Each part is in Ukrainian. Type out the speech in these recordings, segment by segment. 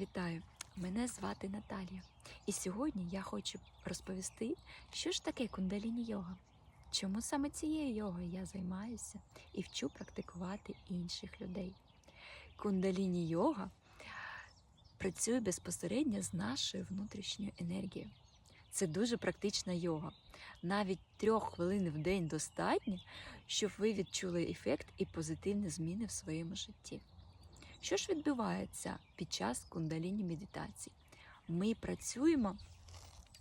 Вітаю! Мене звати Наталія. І сьогодні я хочу розповісти, що ж таке кундаліні йога. Чому саме цією йогою я займаюся і вчу практикувати інших людей. Кундаліні йога працює безпосередньо з нашою внутрішньою енергією. Це дуже практична йога. Навіть трьох хвилин в день достатньо, щоб ви відчули ефект і позитивні зміни в своєму житті. Що ж відбувається під час кундаліні медитації? Ми працюємо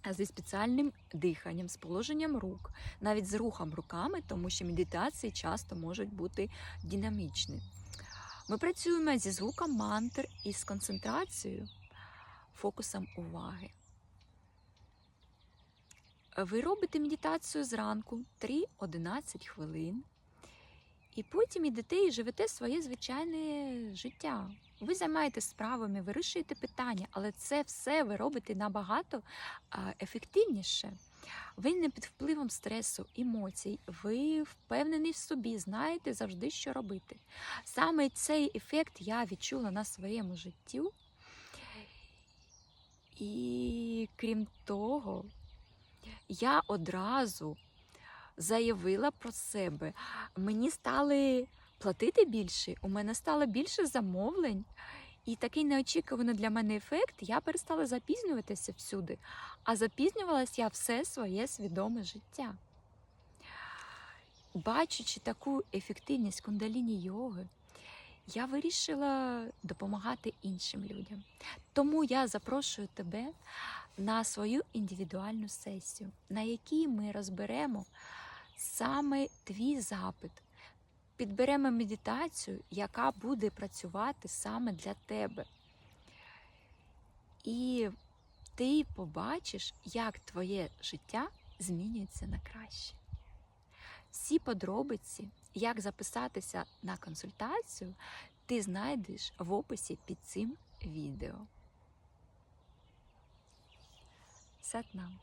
зі спеціальним диханням, з положенням рук, навіть з рухом руками, тому що медитації часто можуть бути динамічні. Ми працюємо зі звуком мантр і з концентрацією, фокусом уваги. Ви робите медитацію зранку 3-11 хвилин. І потім ідете і живете своє звичайне життя. Ви займаєтесь справами, вирішуєте питання, але це все ви робите набагато ефективніше. Ви не під впливом стресу, емоцій, ви впевнені в собі, знаєте завжди, що робити. Саме цей ефект я відчула на своєму житті. І крім того, я одразу заявила про себе. Мені стали платити більше, у мене стало більше замовлень. І такий неочікуваний для мене ефект, я перестала запізнюватися всюди, а запізнювалася я все своє свідоме життя. Бачачи таку ефективність кундаліні йоги, я вирішила допомагати іншим людям. Тому я запрошую тебе на свою індивідуальну сесію, на якій ми розберемо саме твій запит. Підберемо медитацію, яка буде працювати саме для тебе. І ти побачиш, як твоє життя змінюється на краще. Всі подробиці, як записатися на консультацію, ти знайдеш в описі під цим відео. Сатнам.